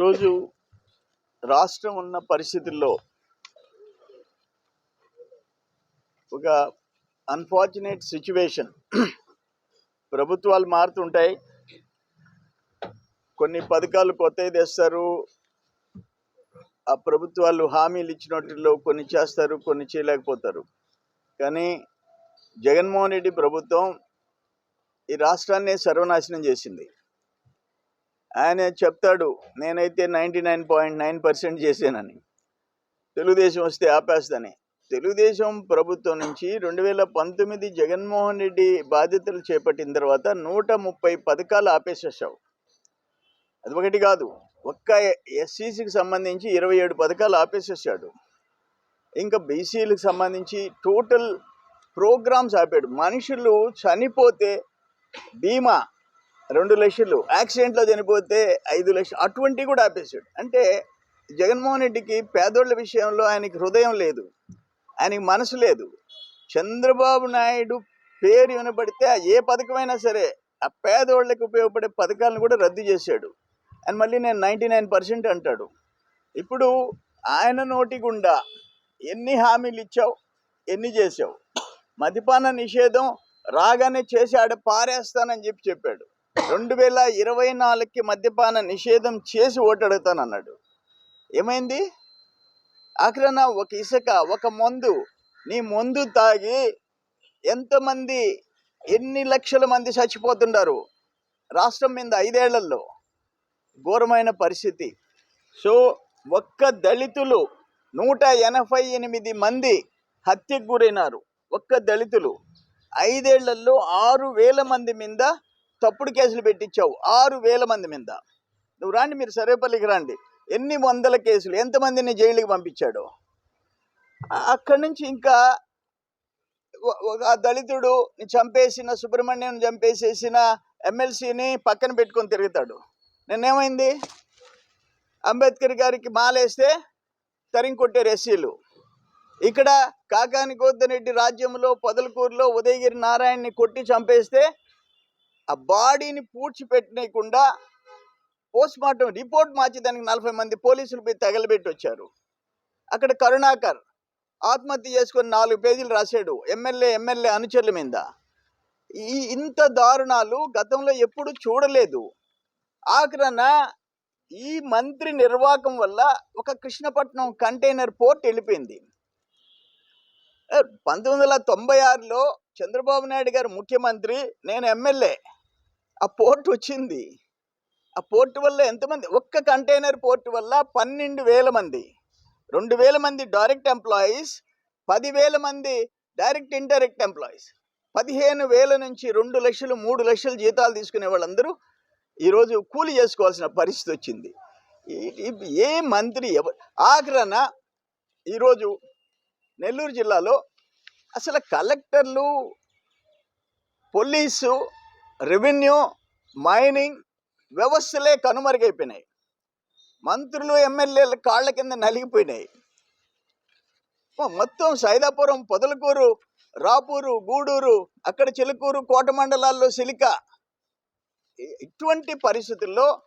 ఈరోజు రాష్ట్రం ఉన్న పరిస్థితుల్లో ఒక అన్ఫార్చునేట్ సిచ్యువేషన్ ప్రభుత్వాలు మారుతుంటాయి. కొన్ని పథకాలు కొత్తవి తెస్తారు. ఆ ప్రభుత్వాలు హామీలు ఇచ్చినట్లో కొన్ని చేస్తారు కొన్ని చేయలేకపోతారు. కానీ జగన్మోహన్ రెడ్డి ప్రభుత్వం ఈ రాష్ట్రాన్ని సర్వనాశనం చేసింది. ఆయన చెప్తాడు నేనైతే ninety nine point nine percent చేశానని. తెలుగుదేశం వస్తే ఆపేస్తాని. తెలుగుదేశం ప్రభుత్వం నుంచి రెండు వేల పంతొమ్మిది జగన్మోహన్ రెడ్డి బాధ్యతలు చేపట్టిన తర్వాత నూట ముప్పై పథకాలు ఆపేసేసావు. అది ఒకటి కాదు ఒక్క ఎస్సీసీకి సంబంధించి ఇరవై ఏడు పథకాలు ఆపేసేసాడు. ఇంకా బీసీలకు సంబంధించి టోటల్ ప్రోగ్రామ్స్ ఆపాడు. మనుషులు చనిపోతే బీమా రెండు లక్షలు. యాక్సిడెంట్లో చనిపోతే ఐదు లక్షలు అటువంటివి కూడా ఆపేశాడు. అంటే జగన్మోహన్ రెడ్డికి పేదోళ్ళ విషయంలో ఆయనకి హృదయం లేదు. ఆయనకి మనసు లేదు. చంద్రబాబు నాయుడు పేరు వినబడితే ఆ ఏ పథకమైనా సరే ఆ పేదోళ్ళకి ఉపయోగపడే పథకాలను కూడా రద్దు చేశాడు. అండ్ మళ్ళీ నేను నైంటీ నైన్ పర్సెంట్ అంటాడు. ఇప్పుడు ఆయన నోటి గుండా ఎన్ని హామీలు ఇచ్చావు ఎన్ని చేసావు మద్యపాన నిషేధం రాగానే చేసి ఆడ పారేస్తానని చెప్పి చెప్పాడు. రెండు వేల ఇరవై నాలుగుకి మద్యపాన నిషేధం చేసి ఓటు అడుగుతానన్నాడు. ఏమైంది? ఆఖరణ ఒక ఇసుక ఒక మందు నీ మందు తాగి ఎంతమంది ఎన్ని లక్షల మంది చచ్చిపోతుండారు? రాష్ట్రం మీద ఐదేళ్ళలో ఘోరమైన పరిస్థితి. సో ఒక్క దళితులు నూట ఎనభై ఎనిమిది మంది హత్యకు గురైనారు. ఒక్క దళితులు. ఐదేళ్ళలో ఆరు వేల మంది మీద తప్పుడు కేసులు పెట్టించావు. ఆరు వేల మంది మీద. నువ్వు రాండి మీరు సర్వేపల్లికి రండి. ఎన్ని వందల కేసులు ఎంతమందిని జైలుకి పంపించాడు? అక్కడి నుంచి ఇంకా ఒక దళితుడు చంపేసిన సుబ్రహ్మణ్యం చంపేసేసిన ఎమ్మెల్సీని పక్కన పెట్టుకొని తిరుగుతాడు. నిన్నేమైంది? అంబేద్కర్ గారికి మాలేస్తే తరిం కొట్టారు ఎస్సీలు. ఇక్కడ కాకాని గోద్దరెడ్డి రాజ్యంలో పొదలకూరులో ఉదయగిరి నారాయణని కొట్టి చంపేస్తే ఆ బాడీని పూడ్చిపెట్టనీయకుండా పోస్ట్ మార్టం రిపోర్ట్ మార్చేదానికి నలభై మంది పోలీసులు పోయి తగలబెట్టి వచ్చారు అక్కడ కరుణాకర్ ఆత్మహత్య చేసుకొని నాలుగు పేజీలు రాశాడు. ఎమ్మెల్యే ఎమ్మెల్యే అనుచరుల మీద. ఈ ఇంత దారుణాలు గతంలో ఎప్పుడు చూడలేదు. ఆఖరణ ఈ మంత్రి నిర్వాహకం వల్ల ఒక కృష్ణపట్నం కంటైనర్ పోర్ట్ వెళ్ళిపోయింది. పంతొమ్మిది వందల తొంభై ఆరులో చంద్రబాబు నాయుడు గారు ముఖ్యమంత్రి నేను ఎమ్మెల్యే. ఆ పోర్ట్ వచ్చింది. ఆ పోర్ట్ వల్ల ఎంతమంది ఒక్క కంటైనర్ పోర్ట్ వల్ల పన్నెండు వేల మంది. రెండు వేల మంది డైరెక్ట్ ఎంప్లాయీస్ పదివేల మంది డైరెక్ట్ ఇండైరెక్ట్ ఎంప్లాయీస్. పదిహేను వేల నుంచి రెండు లక్షలు మూడు లక్షలు జీతాలు తీసుకునే వాళ్ళందరూ ఈరోజు కూలి చేసుకోవాల్సిన పరిస్థితి వచ్చింది. ఈ- ఏ మంత్రి ఎవరు ఆఖరణ ఈరోజు నెల్లూరు జిల్లాలో అసలు కలెక్టర్లు పోలీసు రెవెన్యూ మైనింగ్ వ్యవస్థలే కనుమరుగైపోయినాయి. మంత్రులు ఎమ్మెల్యేలు కాళ్ళ కింద నలిగిపోయినాయి. మొత్తం సైదాపురం పొదలకూరు రాపూరు గూడూరు అక్కడ చిలుకూరు కోట మండలాల్లో సిలిక. ఇటువంటి పరిస్థితుల్లో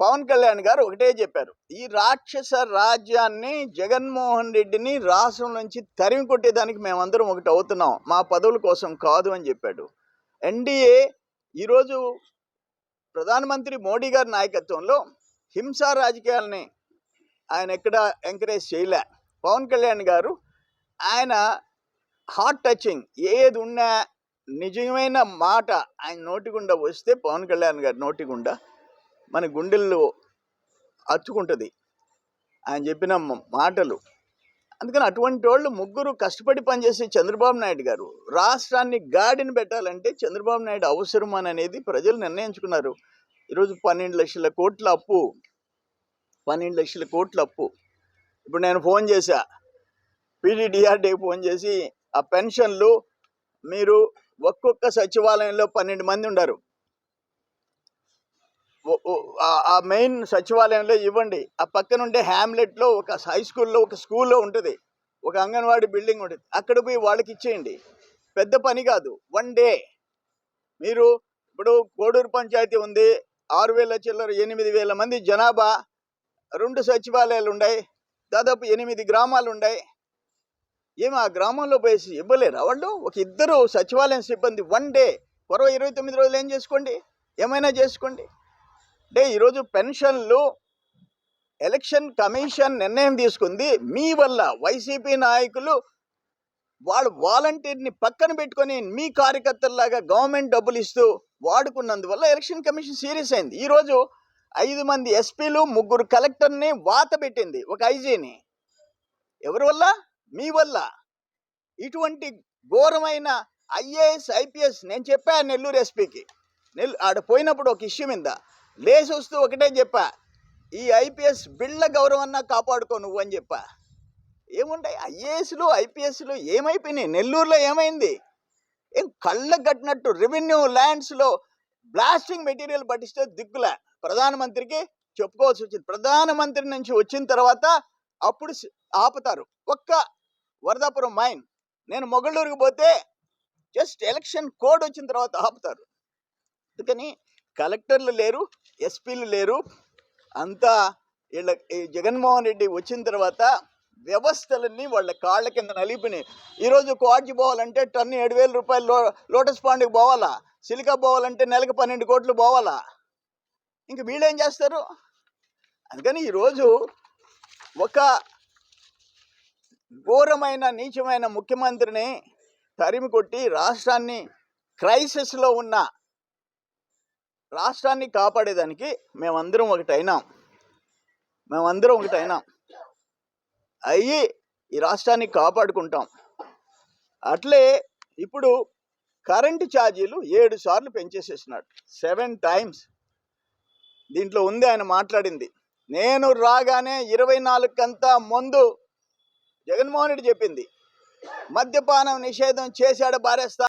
పవన్ కళ్యాణ్ గారు ఒకటే చెప్పారు. ఈ రాక్షస రాజ్యాన్ని జగన్మోహన్ రెడ్డిని రాష్ట్రం నుంచి తరిమి కొట్టేదానికి మేమందరం ఒకటి అవుతున్నాం. మా పదవుల కోసం కాదు అని చెప్పాడు. ఎన్డీఏ ఈరోజు ప్రధానమంత్రి మోడీ గారి నాయకత్వంలో హింసా రాజకీయాలని ఆయన ఎక్కడ ఎంకరేజ్ చేయలే. పవన్ కళ్యాణ్ గారు ఆయన హార్ట్ టచింగ్ ఏది ఉన్నా నిజమైన మాట ఆయన నోటి గుండా వస్తే పవన్ కళ్యాణ్ గారి నోటి గుండా మన గుండెల్లో అచ్చుకుంటుంది ఆయన చెప్పిన మాటలు అందుకని అటువంటి వాళ్ళు ముగ్గురు కష్టపడి పనిచేసే చంద్రబాబు నాయుడు గారు రాష్ట్రాన్ని గాడిని పెట్టాలంటే చంద్రబాబు నాయుడు అవసరం అని అనేది ప్రజలు నిర్ణయించుకున్నారు. ఈరోజు పన్నెండు లక్షల కోట్ల అప్పు పన్నెండు లక్షల కోట్ల అప్పు. ఇప్పుడు నేను ఫోన్ చేశా పీడీడీఆర్డీకి ఫోన్ చేసి ఆ పెన్షన్లు మీరు ఒక్కొక్క సచివాలయంలో పన్నెండు మంది ఉన్నారు ఆ- మెయిన్ సచివాలయంలో ఇవ్వండి. ఆ పక్కన ఉండే హ్యామ్లెట్లో ఒక హై స్కూల్లో ఒక స్కూల్లో ఉంటుంది. ఒక అంగన్వాడీ బిల్డింగ్ ఉంటుంది. అక్కడ పోయి వాళ్ళకి ఇచ్చేయండి. పెద్ద పని కాదు. One day. మీరు ఇప్పుడు కోడూరు పంచాయతీ ఉంది. ఆరు వేల చిల్లర ఎనిమిది వేల మంది జనాభా రెండు సచివాలయాలు ఉన్నాయి. దాదాపు ఎనిమిది గ్రామాలు ఉన్నాయి. ఏమి ఆ గ్రామంలో పోయేసి ఇవ్వలేరు వాళ్ళు? ఒక ఇద్దరు సచివాలయం సిబ్బంది వన్ డే. పొరవ ఇరవై తొమ్మిది రోజులు ఏం చేసుకోండి? ఏమైనా చేసుకోండి. అంటే ఈరోజు పెన్షన్లు ఎలక్షన్ కమిషన్ నిర్ణయం తీసుకుంది. మీ వల్ల వైసీపీ నాయకులు వాళ్ళు వాలంటీర్ని పక్కన పెట్టుకొని మీ కార్యకర్తల్లాగా గవర్నమెంట్ డబ్బులు ఇస్తూ వాడుకున్నందువల్ల ఎలక్షన్ కమిషన్ సీరియస్ అయింది. ఈరోజు ఐదు మంది ఎస్పీలు ముగ్గురు కలెక్టర్ని వాత పెట్టింది ఒక ఐజీని. ఎవరి వల్ల? మీ వల్ల. ఇటువంటి ఘోరమైన ఐఏఎస్ ఐపీఎస్ నేను చెప్పా నెల్లూరు ఎస్పీకి. నెల్ ఆడ పోయినప్పుడు ఒక ఇష్యూ మీద లేచి వస్తూ ఒకటే చెప్పా ఈ ఐపీఎస్ బిళ్ళ గౌరవన్నా కాపాడుకో నువ్వు అని చెప్పా. ఏముంటాయి? ఐఏఎస్లు ఐపీఎస్లు ఏమైపోయినాయి? నెల్లూరులో ఏమైంది? ఏం కళ్ళ కట్టినట్టు రెవెన్యూ ల్యాండ్స్లో బ్లాస్టింగ్ మెటీరియల్ పట్టిస్తే దిక్కులే. ప్రధానమంత్రికి చెప్పుకోవాల్సి వచ్చింది. ప్రధానమంత్రి నుంచి వచ్చిన తర్వాత అప్పుడు ఆపుతారు. ఒక్క వరదాపురం మైన్. నేను మొగళ్ళూరుకి పోతే జస్ట్ ఎలక్షన్ కోడ్ వచ్చిన తర్వాత ఆపుతారు. అందుకని కలెక్టర్లు లేరు ఎస్పీలు లేరు. అంతా వీళ్ళ ఈ జగన్మోహన్ రెడ్డి వచ్చిన తర్వాత వ్యవస్థలన్నీ వాళ్ళ కాళ్ళ కింద నలిపినాయి. ఈరోజు కోటికి పోవాలంటే టన్ ఏడు వేల రూపాయలు లో లోటస్ పాండ్కి పోవాలా? సిలికా పోవాలంటే నెలకు పన్నెండు కోట్లు పోవాలా? ఇంక వీళ్ళేం చేస్తారు? అందుకని ఈరోజు ఒక ఘోరమైన నీచమైన ముఖ్యమంత్రిని తరిమి కొట్టి రాష్ట్రాన్ని క్రైసిస్లో ఉన్న రాష్ట్రాన్ని కాపాడేదానికి మేమందరం ఒకటైనాం. మేమందరం ఒకటైనాం. అయ్యి ఈ రాష్ట్రాన్ని కాపాడుకుంటాం. అట్లే ఇప్పుడు కరెంటు ఛార్జీలు ఏడు సార్లు పెంచేసేసినాడు. Seven times. దీంట్లో ఉంది ఆయన మాట్లాడింది. నేను రాగానే ఇరవై నాలుగు కంతా ముందు జగన్మోహన్ రెడ్డి చెప్పింది. మద్యపానం నిషేధం చేశాడు బారేస్తా